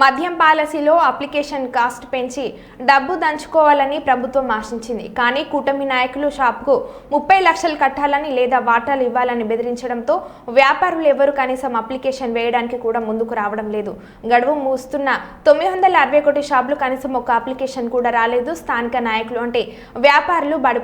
మద్యం పాలసీలో application cost పెంచి డబ్బు దంచుకోవాలని ప్రభుత్వం ఆశించింది. కానీ కూటమి నాయకులు షాప్కు ముప్పై లక్షలు కట్టాలని లేదా వాటాలు ఇవ్వాలని బెదిరించడంతో వ్యాపారులు ఎవరు కనీసం అప్లికేషన్ వేయడానికి కూడా ముందుకు రావడం లేదు. గడువు మూస్తున్న తొమ్మిది వందల అరవై ఒకటి షాపులు కనీసం ఒక అప్లికేషన్ కూడా రాలేదు. స్థానిక నాయకులు అంటే వ్యాపారులు బడు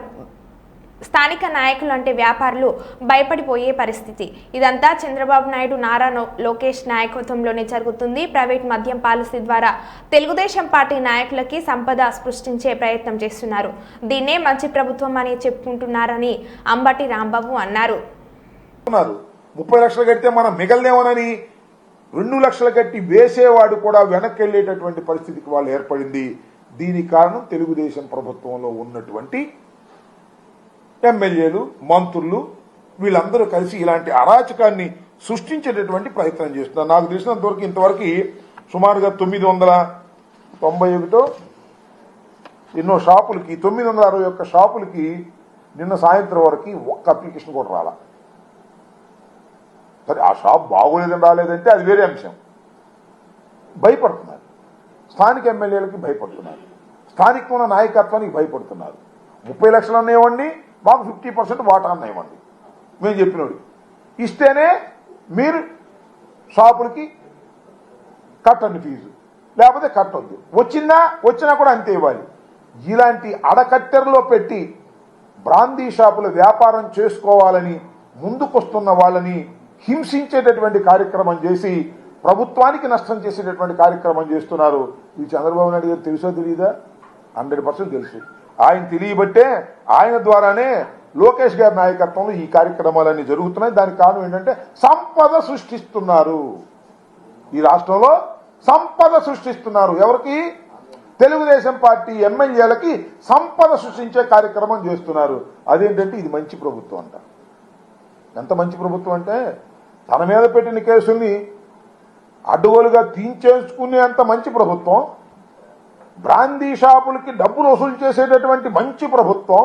స్థానిక నాయకులు అంటే వ్యాపారులు భయపడిపోయే పరిస్థితి. ఇదంతా చంద్రబాబు నాయుడు నారా లోకేష్ నాయకత్వంలోనే జరుగుతుంది. ప్రైవేట్ మద్యం పాలసీ ద్వారా తెలుగుదేశం పార్టీ నాయకులకి సంపద సృష్టించే ప్రయత్నం చేస్తున్నారు. దీన్నే మంచి ప్రభుత్వం అని చెప్పుకుంటున్నారని అంబటి రాంబాబు అన్నారు. ముప్పై లక్షలు కడితే మనం మిగలనేమోనని రెండు లక్షలు కట్టి వేసేవాడు కూడా వెనక్కి వెళ్ళేటటువంటి పరిస్థితికి వాళ్ళు ఏర్పడింది. దీనికి కారణం తెలుగుదేశం ప్రభుత్వంలో ఉన్నటువంటి ఎమ్మెల్యేలు మంత్రులు వీళ్ళందరూ కలిసి ఇలాంటి అరాచకాన్ని సృష్టించేటటువంటి ప్రయత్నం చేస్తున్నారు. నాకు తెలిసినంతవరకు ఇంతవరకు సుమారుగా తొమ్మిది వందల తొంభై ఒకటో ఎన్నో షాపులకి తొమ్మిది వందల అరవై ఒక్క షాపులకి నిన్న సాయంత్రం వరకు ఒక్క అప్లికేషన్ కూడా రాలా. సరే ఆ షాప్ బాగోలేదని రాలేదంటే అది వేరే అంశం. భయపడుతున్నారు. స్థానిక ఎమ్మెల్యేలకి భయపడుతున్నారు. స్థానిక ఉన్న నాయకత్వానికి భయపడుతున్నారు. ముప్పై లక్షలు అన్నేవ్వండి మాకు ఫిఫ్టీ పర్సెంట్ వాటా అన్నేవ్వండి మేము చెప్పినోడు. ఇస్తేనే మీరు షాపులకి కట్టండి ఫీజు. లేకపోతే కట్టొద్దు. వచ్చిందా వచ్చినా కూడా అంతే ఇవ్వాలి. ఇలాంటి అడకట్టెరలో పెట్టి బ్రాందీ షాపులు వ్యాపారం చేసుకోవాలని ముందుకొస్తున్న వాళ్ళని హింసించేటటువంటి కార్యక్రమం చేసి ప్రభుత్వానికి నష్టం చేసేటటువంటి కార్యక్రమం చేస్తున్నారు. ఇది చంద్రబాబు నాయుడు గారు తెలుసో తెలియదా హండ్రెడ్ పర్సెంట్ తెలుసు. ఆయన తెలియబట్టే ఆయన ద్వారానే లోకేష్ గారి నాయకత్వంలో ఈ కార్యక్రమాలన్నీ జరుగుతున్నాయి. దానికి కారణం ఏంటంటే సంపద సృష్టిస్తున్నారు. ఈ రాష్ట్రంలో సంపద సృష్టిస్తున్నారు. ఎవరికి? తెలుగుదేశం పార్టీ ఎమ్మెల్యేలకి సంపద సృష్టించే కార్యక్రమం చేస్తున్నారు. అదేంటంటే ఇది మంచి ప్రభుత్వం అంట. ఎంత మంచి ప్రభుత్వం అంటే తన మీద పెట్టిన కేసుల్ని అడ్డుగోలుగా తీయించేసుకునేంత మంచి ప్రభుత్వం బ్రాందీ షాపులకి డబ్బులు వసూలు చేసేటటువంటి మంచి ప్రభుత్వం